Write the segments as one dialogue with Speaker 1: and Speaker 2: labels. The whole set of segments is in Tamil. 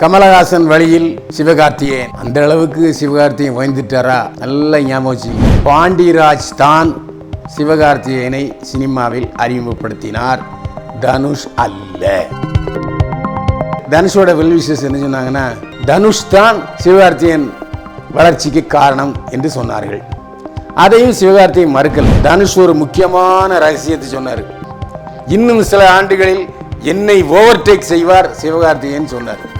Speaker 1: கமலஹாசன் வழியில் சிவகார்த்திகேயன் அந்த அளவுக்கு சிவகார்த்தியன் வாழ்ந்துட்டாரா நல்ல ஞாபகம் பாண்டிராஜ் தான் சிவகார்த்திகேயனை சினிமாவில் அறிமுகப்படுத்தினார். தனுஷ் அல்ல. தனுஷோட வெல்விஷஸ் என்ன சொன்னாங்கன்னா தனுஷ் தான் சிவகார்த்தியன் வளர்ச்சிக்கு காரணம் என்று சொன்னார்கள். அதையும் சிவகார்த்தியன் மறுக்கல. தனுஷ் ஒரு முக்கியமான ரகசியத்தை சொன்னார். இன்னும் சில ஆண்டுகளில் என்னை ஓவர்டேக் செய்வார் சிவகார்த்திகேயன் சொன்னார்.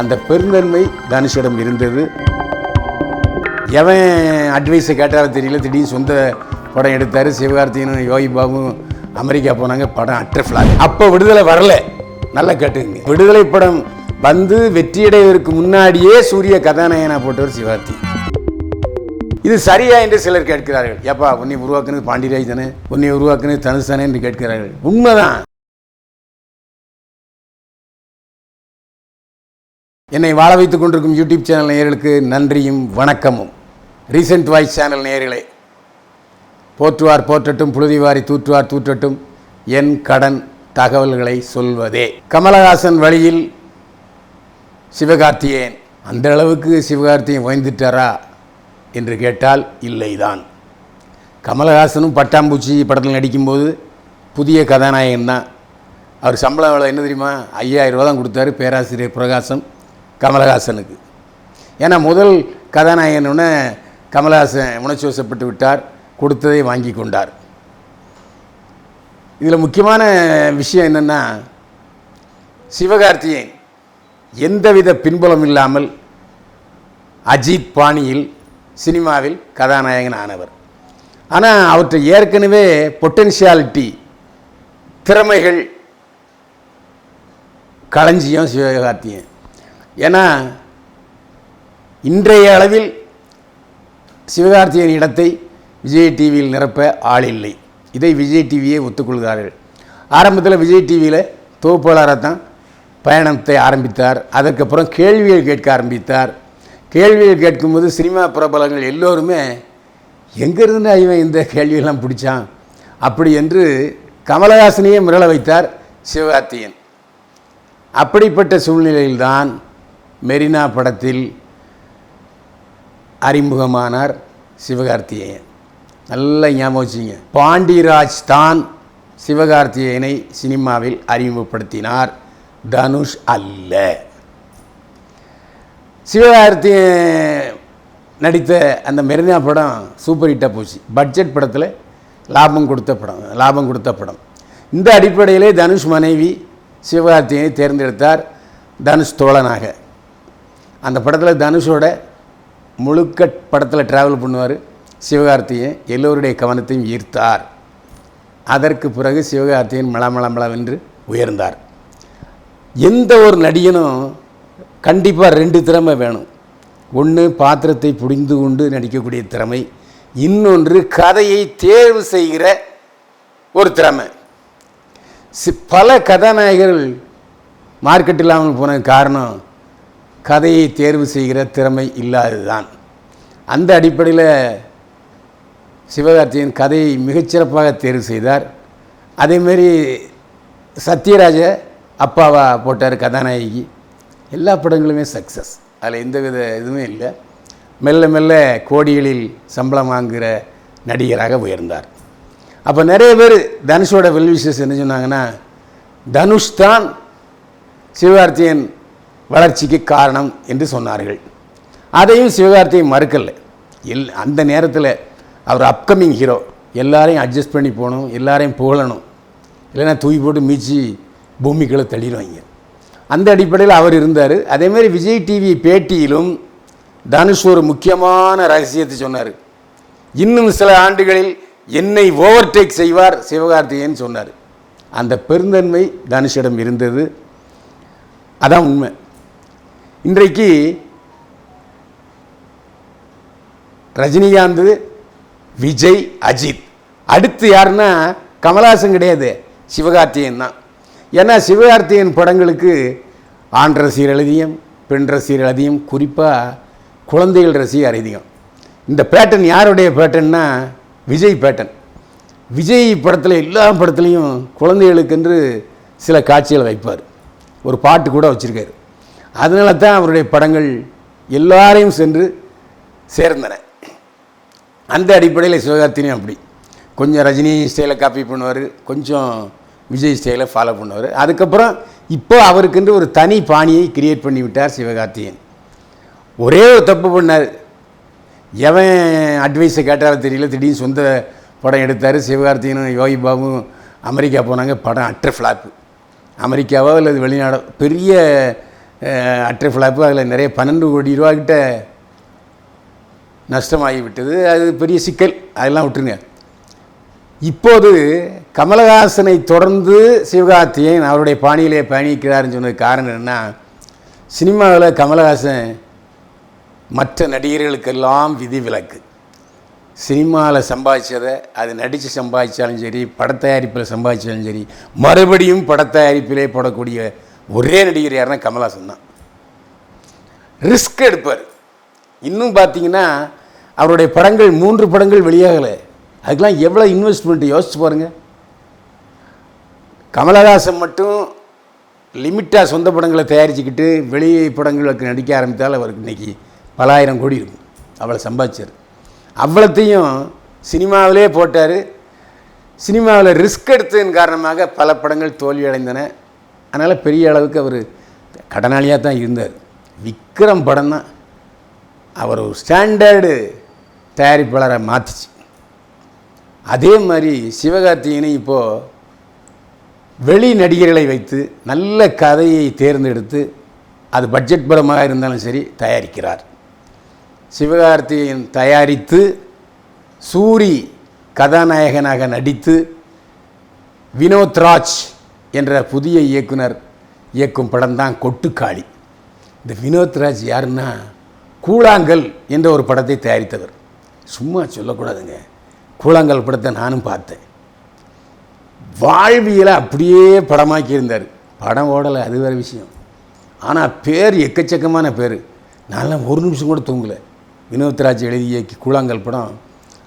Speaker 1: அந்த பெருந்தன்மை தனுஷிடம் இருந்தது. எவன் அட்வைஸை கேட்டாலும் தெரியல. திடீர்னு சொந்த படம் எடுத்தார். சிவகார்த்திகனும் யோகி பாபும் அமெரிக்கா போனாங்க. படம் அற்ற ஃபிளாக் அப்போ விடுதலை வரல. நல்லா கேட்டுங்க. விடுதலை படம் வந்து வெற்றியடைவதற்கு முன்னாடியே சூரிய கதாநாயகனா போட்டவர் சிவகார்த்தி இது சரியா என்று சிலர் கேட்கிறார்கள். ஏப்பா உன்னை உருவாக்குனது பாண்டியராஜ் தானே? உன்னை உருவாக்குனது தனுஷ் தானே என்று கேட்கிறார்கள். உண்மைதான். என்னை வாழ வைத்துக் கொண்டிருக்கும் யூடியூப் சேனல் நேயர்களுக்கு நன்றியும் வணக்கமும். ரீசெண்ட் வாய்ஸ் சேனல் நேயர்களே போற்றுவார் போற்றட்டும் புழுதிவாரி தூற்றுவார் தூற்றட்டும் என் கடன் தகவல்களை சொல்வதே. கமலஹாசன் வழியில் சிவகார்த்தியேன் அந்த அளவுக்கு சிவகார்த்தியன் வாய்ந்துட்டாரா என்று கேட்டால் இல்லைதான். கமலஹாசனும் பட்டாம்பூச்சி படத்தில் நடிக்கும்போது புதிய கதாநாயகன் தான். அவர் சம்பளம் என்ன தெரியுமா? ஐயாயிரம் ரூபா தான் கொடுத்தாரு பேராசிரியர் பிரகாசம். கமலஹாசனுக்கு. ஏன்னா முதல் கதாநாயகனுன கமலஹாசன் உணர்ச்சி வசப்பட்டு விட்டார் கொடுத்ததை வாங்கி கொண்டார். இதில் முக்கியமான விஷயம் என்னென்னா சிவகார்த்தியன் எந்தவித பின்புலம் இல்லாமல் அஜித் பாணியில் சினிமாவில் கதாநாயகன் ஆனவர். ஆனால் அவற்றை ஏற்கனவே பொட்டென்ஷியாலிட்டி திறமைகள் களஞ்சியம் சிவகார்த்தியன் ஏன்னா இன்றைய அளவில் சிவகார்த்திகேயன் இடத்தை விஜய் டிவியில் நிரப்ப ஆள் இல்லை. இதை விஜய் டிவியே ஒத்துக்கொள்கிறார்கள். ஆரம்பத்தில் விஜய் டிவியில் தொகுப்பாளராக தான் பயணத்தை ஆரம்பித்தார். அதற்கப்புறம் கேள்விகள் கேட்க ஆரம்பித்தார். கேள்விகள் கேட்கும்போது சினிமா பிரபலங்கள் எல்லோருமே எங்கேருந்து இவன் இந்த கேள்வியெல்லாம் பிடிச்சான்? அப்படி என்று கமலஹாசனையே மிரள வைத்தார் சிவகார்த்தியன் அப்படிப்பட்ட சூழ்நிலையில்தான் மெரினா படத்தில் அறிமுகமானார் சிவகார்த்திகேயன். நல்ல ஞாபகம் வச்சுங்க. பாண்டிராஜ் தான் சிவகார்த்திகேயனை சினிமாவில் அறிமுகப்படுத்தினார். தனுஷ் அல்ல. சிவகார்த்திகேயன் நடித்த அந்த மெரினா படம் சூப்பர் ஹிட்டாக போச்சு. பட்ஜெட் படத்தில் லாபம் கொடுத்த படம் லாபம் கொடுத்த படம். இந்த அடிப்படையிலே தனுஷ் மனைவி சிவகார்த்திகேயனை தேர்ந்தெடுத்தார் தனுஷ் தோழனாக. அந்த படத்தில் தனுஷோட முழுக்க படத்தில் ட்ராவல் பண்ணுவார். சிவகார்த்தியை எல்லோருடைய கவனத்தையும் ஈர்த்தார். அதற்கு பிறகு சிவகார்த்திகேயன் மளமளமளவென்று உயர்ந்தார். எந்த ஒரு நடிகனும் கண்டிப்பாக ரெண்டு திறமை வேணும். ஒன்று பாத்திரத்தை புரிந்து கொண்டு நடிக்கக்கூடிய திறமை இன்னொன்று கதையை தேர்வு செய்கிற ஒரு திறமை. பல கதாநாயகர்கள் மார்க்கெட் இல்லாமல் போன காரணம் கதையை தேர்வு செய்கிற திறமை இல்லாததுதான். அந்த அடிப்படையில் சிவகார்த்திகேயன் கதையை மிகச்சிறப்பாக தேர்வு செய்தார். அதேமாரி சத்யராஜ அப்பாவா போட்டார் கதாநாயகி. எல்லா படங்களுமே சக்ஸஸ் அதில் எந்தவித இதுவுமே இல்லை. மெல்ல மெல்ல கோடிகளில் சம்பளம் வாங்குகிற நடிகராக உயர்ந்தார். அப்போ நிறைய பேர் தனுஷோட வெல்விஷஸ் என்ன சொன்னாங்கன்னா தனுஷ் தான் சிவகார்த்தியன் வளர்ச்சிக்கு காரணம் என்று சொன்னார்கள். அதையும் சிவகார்த்தியன் மறுக்கலை. எல் அந்த நேரத்தில் அவர் அப்கமிங் ஹீரோ எல்லாரையும் அட்ஜஸ்ட் பண்ணி போகணும் எல்லாரையும் புகழணும். இல்லைன்னா தூக்கி போட்டு மீச்சி பூமிக்குள்ளே தள்ளிடுவாங்க. அந்த அடிப்படையில் அவர் இருந்தார். அதேமாதிரி விஜய் டிவி பேட்டியிலும் தனுஷ் ஒரு முக்கியமான ரகசியத்தை சொன்னார். இன்னும் சில ஆண்டுகளில் என்னை ஓவர்டேக் செய்வார் சிவகார்த்திகேயன் சொன்னார். அந்த பெருந்தன்மை தனுஷிடம் இருந்தது. அதான் உண்மை. இன்றைக்கு ரஜினிகாந்த் விஜய் அஜித். அடுத்து யாருன்னா கமலஹாசன் கிடையாது. சிவகார்த்திகேயன் தான். ஏன்னா சிவகார்த்தியன் படங்களுக்கு ஆண் ரசிகர் பெண் ரசிகர் அதிகம் குறிப்பாக குழந்தைகள் ரசிகர் அதிகம். இந்த பேட்டன் யாருடைய பேட்டன்னா விஜய் பேட்டன். விஜய் படத்தில் எல்லா படத்துலையும் குழந்தைகளுக்கென்று சில காட்சிகளை வைப்பார். ஒரு பாட்டு கூட வச்சுருக்காரு. அதனால தான் அவருடைய படங்கள் எல்லாரையும் சென்று சேர்ந்தன. அந்த அடிப்படையில் சிவகார்த்தினியும் அப்படி. கொஞ்சம் ரஜினி ஸ்டைலை காப்பி பண்ணுவார் கொஞ்சம் விஜய் ஸ்டைலை ஃபாலோ பண்ணுவார். அதுக்கப்புறம் இப்போ அவருக்கென்று ஒரு தனி பாணியை கிரியேட் பண்ணிவிட்டார் சிவகார்த்தியன் ஒரே ஒரு தப்பு பண்ணார். எவன் அட்வைஸை கேட்டாலும் தெரியல திடீர்னு சொந்த படம் எடுத்தார். சிவகார்த்திகனும் யோகி பாபுவும் அமெரிக்கா போனாங்க படம் அற்ற ஃப்ளாப்பு அமெரிக்காவோ அல்லது வெளிநாடோ பெரிய அஹ், ஃப்ளாப்பு அதில் நிறைய பன்னெண்டு கோடி ரூபா கிட்ட அது பெரிய சிக்கல். அதெல்லாம் விட்டுருங்க. இப்போது கமலஹாசனை தொடர்ந்து சிவகார்த்தியன் அவருடைய பாணியிலே பயணிக்கிறாருன்னு சொன்னது காரணம் என்னென்னா சினிமாவில் கமலஹாசன் மற்ற நடிகர்களுக்கெல்லாம் விதிவிலக்கு. சினிமாவில் சம்பாதிச்சதை அது நடித்து சம்பாதிச்சாலும் சரி படத்தயாரிப்பில் சம்பாதிச்சாலும் சரி மறுபடியும் படத்தயாரிப்பிலே போடக்கூடிய ஒரே நடிகர் யாருன்னா கமலஹாசன் தான். ரிஸ்க் எடுப்பார். இன்னும் பார்த்தீங்கன்னா அவருடைய படங்கள் மூன்று படங்கள் வெளியாகலை. அதுக்கெல்லாம் எவ்வளோ இன்வெஸ்ட்மெண்ட் யோசிச்சு பாருங்கள் கமலஹாசன் மட்டும் லிமிட்டாக சொந்த படங்களை தயாரிச்சுக்கிட்டு வெளி படங்களுக்கு நடிக்க ஆரம்பித்தால் அவருக்கு இன்னைக்கு பலாயிரம் கோடி இருக்கும். அவ்வளோ சம்பாதிச்சார். அவ்வளோத்தையும் சினிமாவிலே போட்டார். சினிமாவில் ரிஸ்க் எடுத்ததன் காரணமாக பல படங்கள் தோல்வி அடைந்தன அதனால் பெரிய அளவுக்கு அவர் கடனாளியாக தான் இருந்தார். விக்ரம் படம் தான் அவர் ஒரு ஸ்டாண்டர்டு தயாரிப்பாளரை மாற்றிச்சு அதே மாதிரி சிவகார்த்திகேயனை இப்போது வெளி நடிகர்களை வைத்து நல்ல கதையை தேர்ந்தெடுத்து அது பட்ஜெட் படமாக இருந்தாலும் சரி தயாரிக்கிறார். சிவகார்த்திகேயன் தயாரித்து சூரி கதாநாயகனாக நடித்து வினோத் ராஜ் என்ற புதிய இயக்குனர் இயக்கும் படம் தான் கொட்டுக்காளி. இந்த வினோத் ராஜ் யாருன்னா கூழாங்கல் என்ற ஒரு படத்தை தயாரித்தவர். சும்மா சொல்லக்கூடாதுங்க. கூழாங்கல் படத்தை நானும் பார்த்தேன். வாழ்வியலை அப்படியே படமாக்கியிருந்தார். படம் ஓடலை அது வேறு விஷயம். ஆனால் பேர் எக்கச்சக்கமான பேர். நான்லாம் ஒரு நிமிஷம் கூட தூங்கலை. வினோத்ராஜ் இயக்கி கூழாங்கல் படம்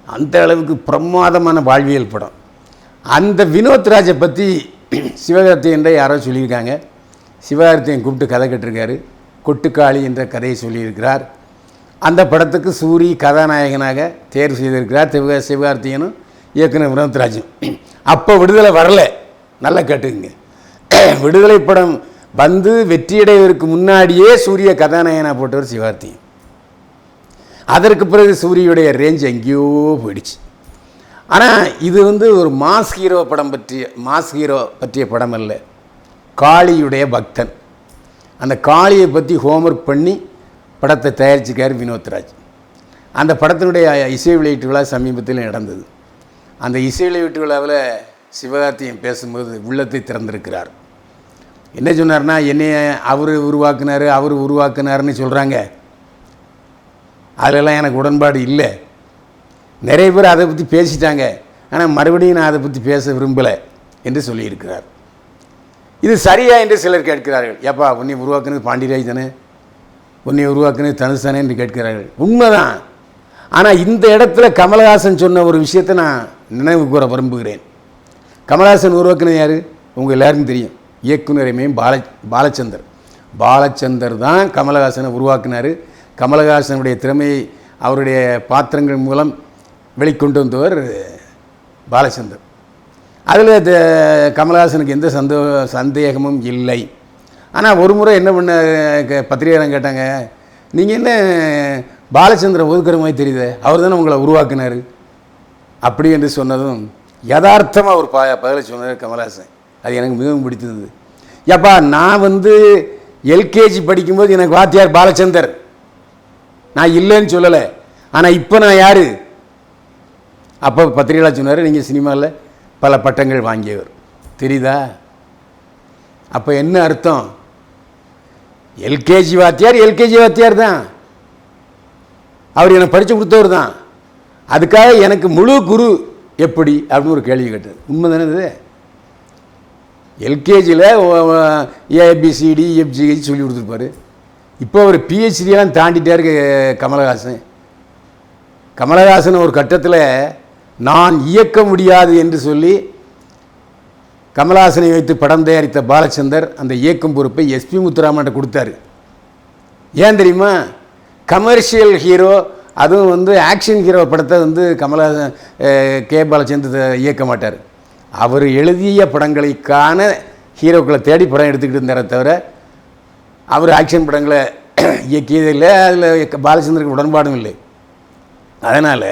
Speaker 1: அந்த அளவுக்கு பிரமாதமான வாழ்வியல் படம். அந்த வினோத்ராஜை பற்றி சிவகார்த்தியன்ற யாரோ சொல்லியிருக்காங்க. சிவகார்த்தியன் கூப்பிட்டு கதை கட்டிருக்காரு. கொட்டுக்காளி என்ற கதையை சொல்லியிருக்கிறார். அந்த படத்துக்கு சூரி கதாநாயகனாக தேர்வு செய்திருக்கிறார். சிவகா சிவகார்த்தியனும் இயக்குனர் வினோத்ராஜும். அப்போ விடுதலை வரலை. நல்லா கேட்டுக்குங்க. விடுதலை படம் வந்து வெற்றியடைவதற்கு முன்னாடியே சூரிய கதாநாயகனாக போட்டவர் சிவகார்த்தியன். அதற்கு பிறகு சூரியுடைய ரேஞ்ச் எங்கேயோ போயிடுச்சு. ஆனால் இது வந்து ஒரு மாஸ் ஹீரோ படம் பற்றிய மாஸ் ஹீரோ பற்றிய படம் அல்ல. காளியுடைய பக்தன். அந்த காளியை பற்றி ஹோம்ஒர்க் பண்ணி படத்தை தயாரிச்சிருக்கார் வினோத்ராஜ். அந்த படத்தினுடைய இசை வெளியீட்டு விழா சமீபத்தில் நடந்தது. அந்த இசை வெளியீட்டு விழாவில் சிவகார்த்தியன் பேசும்போது உள்ளத்தை திறந்திருக்கிறார். என்ன சொன்னார்னா என்னைய அவர் உருவாக்குனார் அவர் உருவாக்குனாருன்னு சொல்கிறாங்க அதிலெல்லாம் எனக்கு உடன்பாடு இல்லை. நிறைய பேர் அதை பற்றி பேசிட்டாங்க. ஆனால் மறுபடியும் நான் அதை பற்றி பேச விரும்பலை என்று சொல்லியிருக்கிறார். இது சரியா என்று சிலர் கேட்கிறார்கள். ஏப்பா உன்னை உருவாக்குனது பாண்டியராஜ் தானே? உன்னை உருவாக்குனது தனுஷ் தானே என்று கேட்கிறார்கள். உண்மைதான். ஆனால் இந்த இடத்துல கமலஹாசன் சொன்ன ஒரு விஷயத்தை நான் நினைவு கூற விரும்புகிறேன். கமலஹாசன் உருவாக்குனது யார்? உங்கள் எல்லாருக்கும் தெரியும். இயக்குனரைமே பால பாலச்சந்தர். பாலச்சந்தர் தான் கமலஹாசனை உருவாக்குனார். கமலஹாசனுடைய திறமையை அவருடைய பாத்திரங்கள் மூலம் வெளிக்கொண்டு வந்தவர் பாலச்சந்தர். அதில் கமலஹாசனுக்கு எந்த சந்தோ சந்தேகமும் இல்லை. ஆனால் ஒரு முறை என்ன பண்ண பத்திரிகையாளர் கேட்டாங்க நீங்கள் என்ன பாலச்சந்திரன் ஒதுக்குற மாதிரி தெரியுது? அவர் தானே உங்களை உருவாக்குனார். அப்படி என்று சொன்னதும் யதார்த்தமாக ஒரு பா பதிலை சொன்னார் கமலஹாசன். அது எனக்கு மிகவும் பிடித்தது. ஏப்பா நான் வந்து எல்கேஜி படிக்கும்போது எனக்கு வாத்தியார் பாலச்சந்தர். நான் இல்லைன்னு சொல்லலை. ஆனால் இப்போ நான் யார்? அப்போ பத்திரிகையாளர் சொன்னார் நீங்கள் சினிமாவில் பல பட்டங்கள் வாங்கியவர். தெரியுதா? அப்போ என்ன அர்த்தம்? எல்கேஜி வாத்தியார் எல்கேஜி வாத்தியார் தான். அவர் எனக்கு படித்து கொடுத்தவர் தான். அதுக்காக எனக்கு முழு குரு எப்படி? அப்படின்னு ஒரு கேள்வி கேட்டது உண்மை தானே இது எல்கேஜியில் ஏபிசிடி எஃப்ஜிஹெச் e, சொல்லி கொடுத்துருப்பாரு. இப்போ அவர் பிஹெச்டியெல்லாம் தாண்டிட்டார் கமலஹாசன். கமலஹாசன் ஒரு கட்டத்தில் நான் இயக்க முடியாது என்று சொல்லி கமலாசனை வைத்து படம் தயாரித்த பாலச்சந்தர் அந்த இயக்கும் பொறுப்பை எஸ்பி முத்துராமன்ட்ட கொடுத்தாரு. ஏன் தெரியுமா? கமர்ஷியல் ஹீரோ அதுவும் வந்து ஆக்ஷன் ஹீரோ படத்தை வந்து கமலாசன் கே பாலச்சந்தர் இயக்க மாட்டார். அவர் எழுதிய படங்களுக்கான ஹீரோக்களை தேடி படம் எடுத்துக்கிட்டு இருந்தாரே தவிர அவர் ஆக்ஷன் படங்களை இயக்கியதில்லை அதில் பாலச்சந்தருக்கு உடன்பாடும் இல்லை. அதனால்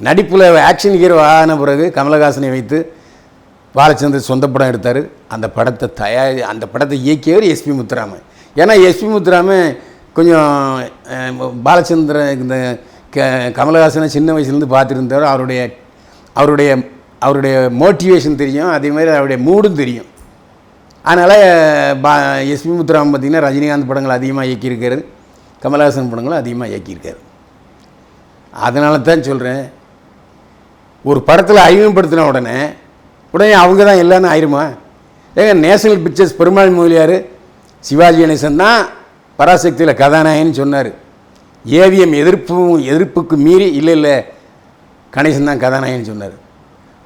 Speaker 1: நடிப்பில் ஆக்ஷன் ஹீரோ ஆன பிறகு கமலஹாசனை வைத்து பாலச்சந்தர் சொந்த படம் எடுத்தார். அந்த படத்தை தயாரி அந்த படத்தை இயக்கியவர் எஸ்பி முத்துராமன். ஏன்னா எஸ்பி முத்துராமன் கொஞ்சம் அஹ், பாலச்சந்திரன் இந்த க கமலஹாசனை சின்ன வயசுலேருந்து பார்த்துருந்தவர் அவருடைய அவருடைய அவருடைய மோட்டிவேஷன் தெரியும். அதே மாதிரி அவருடைய மூடும் தெரியும். அதனால் பா எஸ்பி முத்துராமன் பார்த்திங்கன்னா ரஜினிகாந்த் படங்கள் அதிகமாக இயக்கியிருக்காரு. கமலஹாசன் படங்களும் அதிகமாக இயக்கியிருக்காரு. அதனால தான் சொல்கிறேன் ஒரு படத்தில் அறிமுகப்படுத்தின உடனே உடனே அவங்க தான் எல்லாமே ஆயிருமா? ஏங்க நேஷனல் பிக்சர்ஸ் பெருமாள் மொழியார் சிவாஜி கணேசன் தான் பராசக்தியில் கதாநாயகன் சொன்னார். ஏவிஎம் எதிர்ப்பும் எதிர்ப்புக்கு மீறி இல்லை இல்லை கணேசன் தான் கதாநாயகன் சொன்னார்.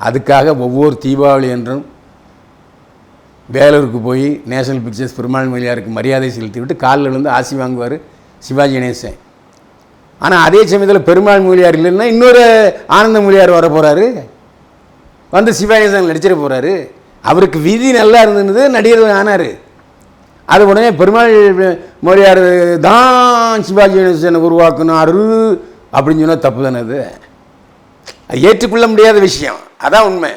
Speaker 1: அதுக்காக ஒவ்வொரு தீபாவளி என்றும் வேலூருக்கு போய் நேஷனல் பிக்சர்ஸ் பெருமாள் மொழியாருக்கு மரியாதை செலுத்தி விட்டு காலில் விழுந்து ஆசி வாங்குவார் சிவாஜி கணேசன். ஆனால் அதே சமயத்தில் பெருமாள் மொழியார் இல்லைன்னா இன்னொரு ஆனந்த மொழியார் வர போகிறாரு வந்து சிவாஜி நடிச்சிட போகிறாரு அவருக்கு விதி நல்லா இருந்தது நடிகர் ஆனார். அது உடனே பெருமாள் மொழியார் தான் சிவாஜி கணேசனை உருவாக்குனாரு அப்படின்னு சொன்னால் தப்பு தானே அது. ஏற்றுக்கொள்ள முடியாத விஷயம். அதான் உண்மை.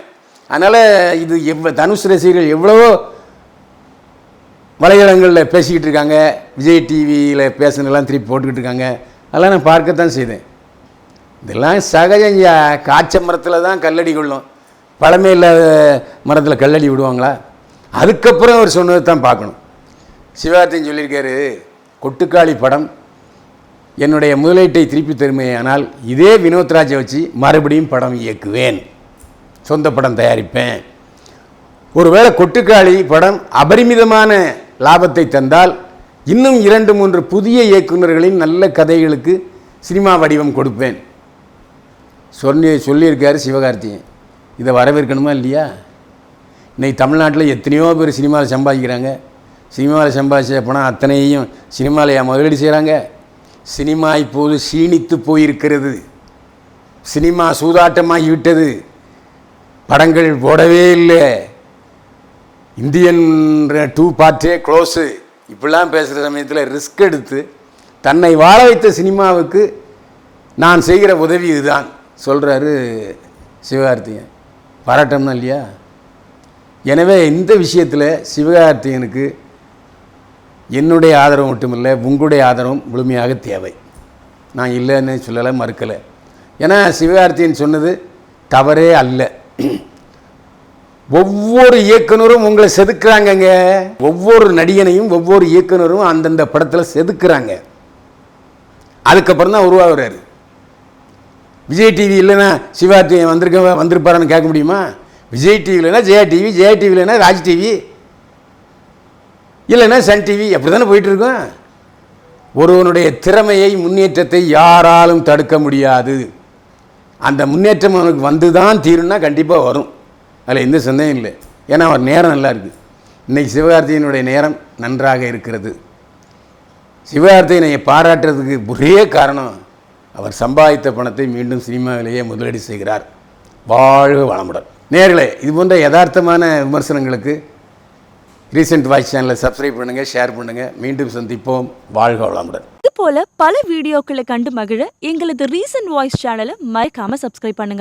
Speaker 1: அதனால் இது எவ் தனுஷ் ரசிகர்கள் எவ்வளவோ வலைதளங்களில் பேசிக்கிட்டு இருக்காங்க. விஜய் டிவியில் பேசுனதெல்லாம் திருப்பி போட்டுக்கிட்டு இருக்காங்க. அதெல்லாம் நான் பார்க்கத்தான் செய்தேன். இதெல்லாம் சகஜம் காய்ச்ச மரத்தில் தான் கல்லடி கொள்ளும். பழமை இல்லாத மரத்தில் கல்லடி விடுவாங்களா? அதுக்கப்புறம் அவர் சொன்னதை தான் பார்க்கணும். சிவார்த்தின்னு சொல்லியிருக்காரு கொட்டுக்காளி படம். என்னுடைய முதலீட்டை திருப்பி தருமையானால் இதே வினோத்ராஜை வச்சு மறுபடியும் படம் இயக்குவேன். சொந்த படம் தயாரிப்பேன். ஒருவேளை கொட்டுக்காளி படம் அபரிமிதமான லாபத்தை தந்தால் இன்னும் இரண்டு மூன்று புதிய இயக்குநர்களின் நல்ல கதைகளுக்கு சினிமா வடிவம் கொடுப்பேன். சொல்லி சொல்லியிருக்காரு சிவகார்த்திகேயன். இதை வரவேற்கணுமா இல்லையா? இன்னைக்கு தமிழ்நாட்டில் எத்தனையோ பேர் சினிமாவில் சம்பாதிக்கிறாங்க. சினிமாவில் சம்பாதிச்ச பணம் அத்தனையும் சினிமாவில் முதலீடு செய்கிறாங்க சினிமா இப்போது சீணித்து போயிருக்கிறது. சினிமா சூதாட்டமாகி விட்டது. படங்கள் போடவே இல்லை. இந்தியன் டூ பார்ட்டே க்ளோஸு. இப்படிலாம் பேசுகிற சமயத்தில் ரிஸ்க் எடுத்து தன்னை வாழ வைத்த சினிமாவுக்கு நான் செய்கிற உதவி இதுதான். சொல்கிறாரு சிவகார்த்திகன் பாராட்டம்னா இல்லையா? எனவே இந்த விஷயத்தில் சிவகார்த்திகனுக்கு என்னுடைய ஆதரவு மட்டுமில்லை உங்களுடைய ஆதரவும் முழுமையாக தேவை. நான் இல்லைன்னு சொல்லலை மறுக்கலை. ஏன்னா சிவகார்த்திகேயன் சொன்னது தவறே அல்ல. ஒவ்வொரு இயக்குனரும் உங்களை செதுக்கிறாங்கங்க. ஒவ்வொரு நடிகனையும் ஒவ்வொரு இயக்குனரும் அந்தந்த படத்தில் செதுக்குறாங்க. அதுக்கப்புறம் தான் உருவாகிறாரு. விஜய் டிவி இல்லைன்னா சிவார்த்தி வந்திருக்க வந்திருப்பாரான்னு கேட்க முடியுமா? விஜய் டிவி இல்லைன்னா ஜெயா டிவி ஜெயா டிவி இல்லைன்னா ராஜ் டிவி இல்லைன்னா சன் டிவி அப்படி தானே போயிட்டுருக்கோம்? ஒருவனுடைய திறமையை முன்னேற்றத்தை யாராலும் தடுக்க முடியாது. அந்த முன்னேற்றம் அவனுக்கு வந்து தான் தீரும்னா கண்டிப்பாக வரும். அதில் எந்த சந்தேகம் இல்லை. ஏன்னா அவர் நேரம் நல்லா இருக்குது இன்றைக்கி சிவகார்த்திகனுடைய நேரம் நன்றாக இருக்கிறது. சிவகார்த்திகனை பாராட்டுறதுக்கு ஒரே காரணம் அவர் சம்பாதித்த பணத்தை மீண்டும் சினிமாவிலேயே முதலீடு செய்கிறார். வாழ்க வளமுடன். நேர்களே இது போன்ற யதார்த்தமான விமர்சனங்களுக்கு ரீசெண்ட் வாய்ஸ் சேனலை சப்ஸ்கிரைப் பண்ணுங்கள் ஷேர் பண்ணுங்கள் மீண்டும் சந்திப்போம். வாழ்க வளமுடன்.
Speaker 2: இது போல பல வீடியோக்களை கண்டு மகிழ எங்களது ரீசன்ட் வாய்ஸ் சேனலை மறைக்காமல் சப்ஸ்கிரைப் பண்ணுங்கள்